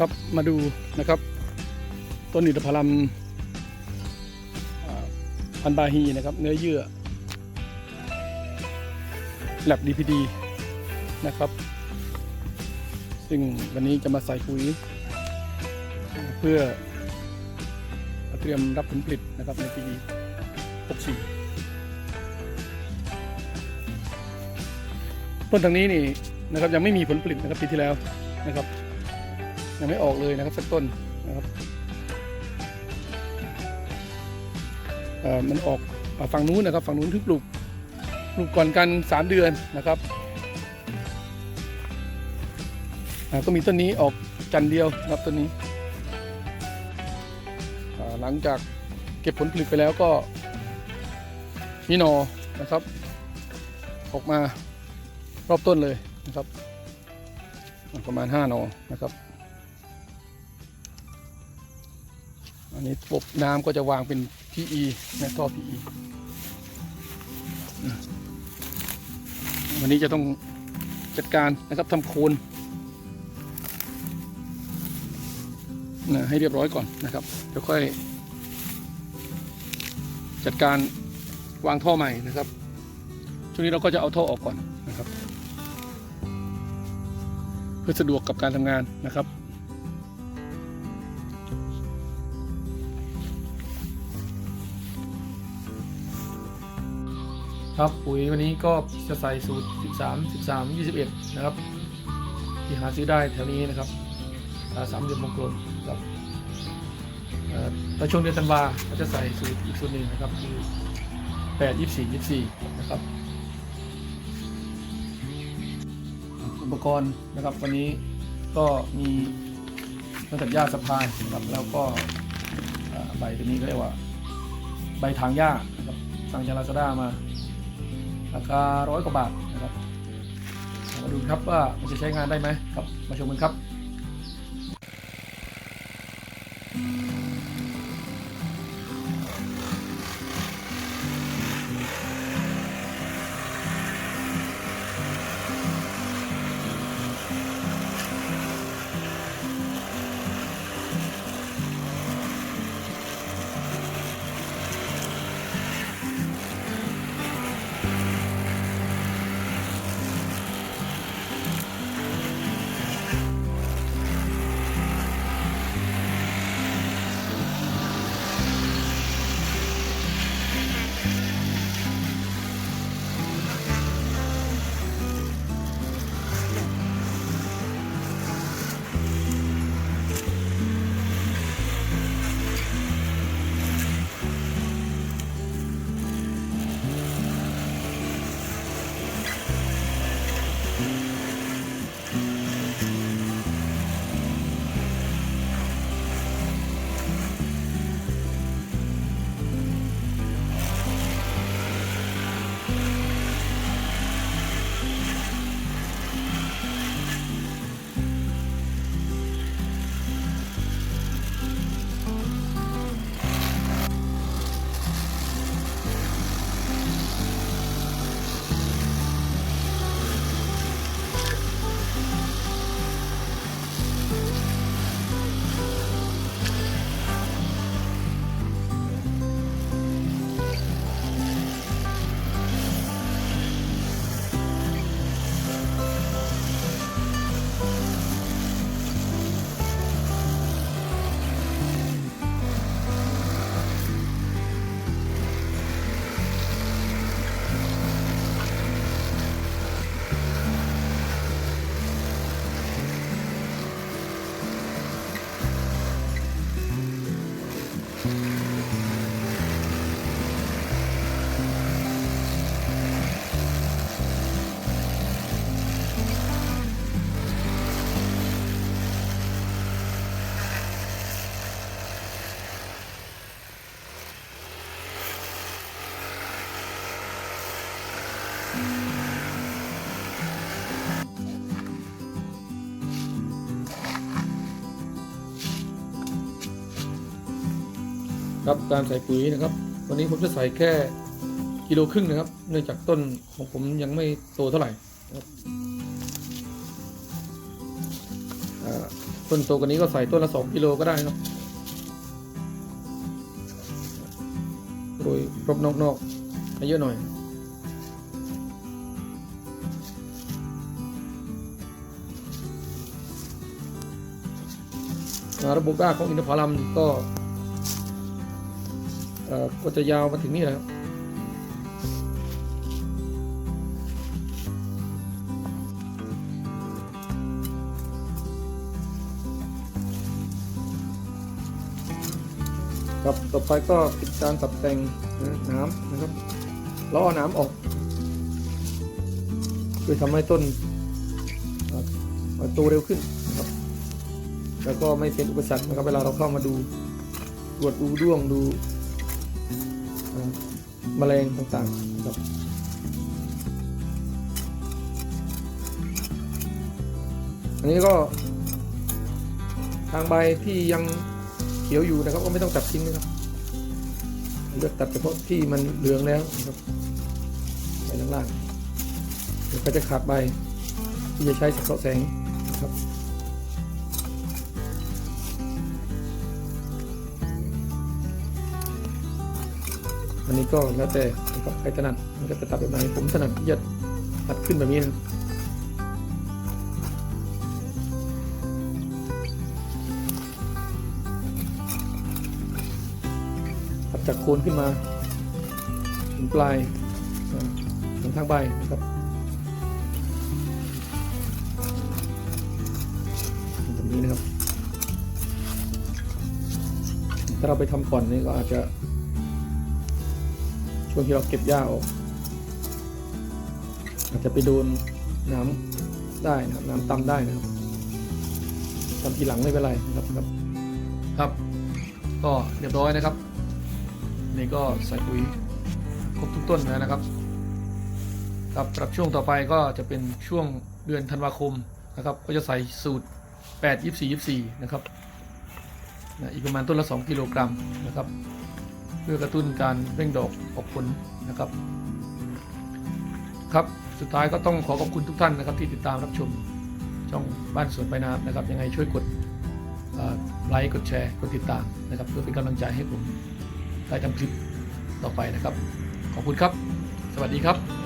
ครับมาดูนะครับ ต้นอินทผลัมอันบาฮีนะครับ เนื้อเยื่อแลบ DPD นะครับ ซึ่งวันนี้จะมาใส่ปุ๋ย เพื่อเตรียมรับผลผลิตนะครับในปี 64 ต้นทางนี้นี่นะครับยังไม่มีผลผลิตนะครับปีที่แล้วนะครับ ยังไม่ออกเลยนะครับสักต้นนะครับมันออกฝั่งนู้นนะครับฝั่งนู้นที่ปลูกปลูกก่อนกัน 3 เดือนนะครับก็มีต้นนี้ออกจันเดียวนะครับต้นนี้ หลังจากเก็บผลผลิตไปแล้วก็มีหนอนะครับ ออกมารอบต้นเลยนะครับ ประมาณ5หนอนะครับ อันนี้ระบน้ำก็จะวางเป็น PE นะท่อ PE อืมวันนี้จะต้องจัดการนะครับทำโคนนะให้เรียบร้อยก่อนนะครับเดี๋ยวค่อยจัดการวางท่อใหม่นะครับ ช่วงนี้เราก็จะเอาท่อออกก่อนนะครับ เพื่อสะดวกกับการทำงานนะครับ ครับปุ๋ยวันนี้ก็จะใส่สูตร 13 13 21 นะครับ ที่หาซื้อได้แถวนี้นะครับสามเหลี่ยมงกลมครับเอ่อแล้วช่วงเดือนธันวาก็จะใส่สูตรอีกสูตรหนึ่งนะครับคือ 8 24 24 นะครับ อุปกรณ์นะครับวันนี้ก็มีเครื่องตัดหญ้าสะพายนะครับแล้วก็ใบตัวนี้ก็เรียกว่า ใบถางหญ้านะครับสั่งจากลาซาด้ามา ราคาร้อยกว่าบาทนะครับมาดูครับว่ามันจะใช้งานได้ไหมครับ มาชมกันครับ ครับการใส่ปุ๋ยนะครับ วันนี้ผมจะใส่แค่กิโลครึ่งนะครับ เนื่องจากต้นของผมยังไม่โตเท่าไหร่ครับต้นโตกว่านี้ก็ใส่ต้นละสองกิโลก็ได้นะโรยรอบนอกๆให้เยอะหน่อยระบบรากของอินทผลัมก็ ก็จะยาวมาถึงนี่แหละครับต่อไปก็ติดการตัดแต่งน้ำนะครับแล้วเอาน้ำออกเพื่อทำให้ต้นเอ่อเอ่อโตเร็วขึ้นนะครับ แล้วก็ไม่เป็นอุปสรรคนะครับ เวลาเราเข้ามาดูตรวจดูด้วงดู แมลงต่างๆครับอันนี้ก็ทางใบที่ยังเขียวอยู่นะครับ ก็ไม่ต้องตัดทิ้งนะครับเลือกตัดเฉพาะที่มันเหลืองแล้วนะครับใบล่างๆเดี๋ยวก็จะขาดใบที่จะใช้สังเคราะห์แสงนะครับ อันนี้ก็แล้วแต่นะครับใครถนัดมันก็จะตัดแบบไหนผมถนัดที่จะตัดขึ้นแบบนี้นะตัดจากโคนขึ้นมาถึงปลายถึงทางใบนะครับแบบนี้นะครับถ้าเราไปทำก่อนนี่ก็อาจจะ ช่วงที่เราเก็บหญ้าออกอาจจะไปโดนน้ำได้นะครับน้ำตำได้นะครับทำทีหลังไม่เป็นไรนะครับครับ ครับ ก็เรียบร้อยนะครับ นี่ก็ใส่ปุ๋ยครบทุกต้นแล้วนะครับ ครับสำหรับช่วงต่อไปก็จะเป็นช่วงเดือนธันวาคมนะครับ ก็จะใส่สูตร 8 24 24 นะครับนะอีกประมาณต้นละ 2 กิโลกรัมนะครับ เพื่อกระตุ้นการเร่งดอกออกผลนะครับ ครับสุดท้ายก็ต้องขอขอบคุณทุกท่านนะครับที่ติดตามรับชมช่องบ้านสวนใบน้ำนะครับ ยังไงช่วยกดไลค์กดแชร์กดติดตามนะครับ เพื่อเป็นกำลังใจให้ผมได้ทำคลิปต่อไปนะครับ ขอบคุณครับ สวัสดีครับ